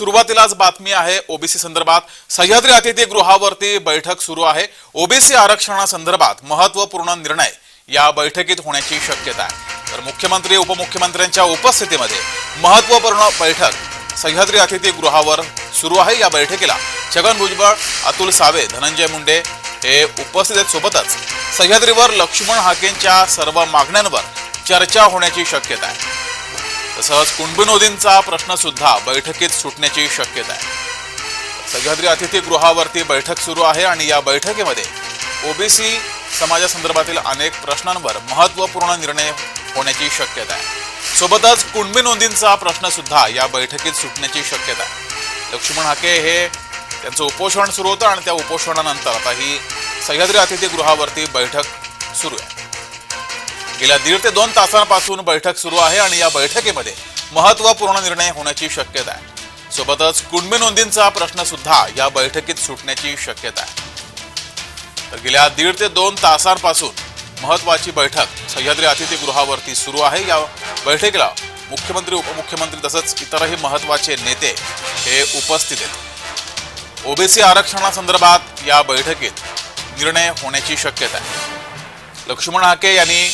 सुरुवातीलाच बातमी आहे ओबीसी संदर्भात. सह्याद्री अतिथीगृहावरती बैठक सुरू आहे. ओबीसी आरक्षणासंदर्भात महत्त्वपूर्ण निर्णय या बैठकीत होण्याची शक्यता आहे. तर मुख्यमंत्री उपमुख्यमंत्र्यांच्या उपस्थितीमध्ये महत्त्वपूर्ण बैठक सह्याद्री अतिथीगृहावर सुरू आहे. या बैठकीला छगन भुजबळ अतुल सावे धनंजय मुंडे हे उपस्थित आहेत. सोबतच सह्याद्रीवर लक्ष्मण हाकेंच्या सर्व मागण्यांवर चर्चा होण्याची शक्यता आहे. तसंच कुणबी नोंदींचा प्रश्न सुद्धा बैठकीत सुटण्याची शक्यता आहे. सह्याद्री अतिथीगृहावरती बैठक सुरू आहे आणि या बैठकीमध्ये ओबीसी समाजासंदर्भातील अनेक प्रश्नांवर महत्त्वपूर्ण निर्णय होण्याची शक्यता आहे. सोबतच कुणबी नोंदींचा प्रश्न सुद्धा या बैठकीत सुटण्याची शक्यता आहे. लक्ष्मण हाके हे त्यांचं उपोषण सुरू होतं आणि त्या उपोषणानंतर आता ही सह्याद्री अतिथीगृहावरती बैठक सुरू आहे. गेल्या दीड ते दोन तासांपासून बैठक सुरू आहे आणि या बैठकीमध्ये महत्त्वपूर्ण निर्णय होण्याची शक्यता आहे. सोबतच कुणबी नोंदींचा प्रश्न सुद्धा या बैठकीत सुटण्याची शक्यता आहे. तर गेल्या दीड ते दोन तासांपासून महत्वाची बैठक सह्याद्री अतिथीगृहावरती सुरू आहे. या बैठकीला मुख्यमंत्री उपमुख्यमंत्री तसंच इतरही महत्त्वाचे नेते हे उपस्थित आहेत. ओबीसी आरक्षणासंदर्भात या बैठकीत निर्णय होण्याची शक्यता आहे. लक्ष्मण हाके यांनी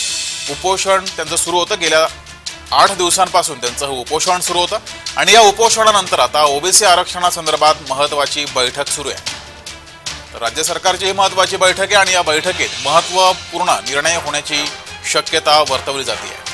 उपोषण त्यांचं सुरू होतं. गेल्या आठ दिवसांपासून त्यांचं हे उपोषण सुरू होतं. आणि या उपोषणानंतर आता ओबीसी आरक्षणासंदर्भात महत्वाची बैठक सुरू आहे. तर राज्य सरकारची ही महत्वाची बैठक आहे आणि या बैठकीत महत्त्वपूर्ण निर्णय होण्याची शक्यता वर्तवली जाते. आहे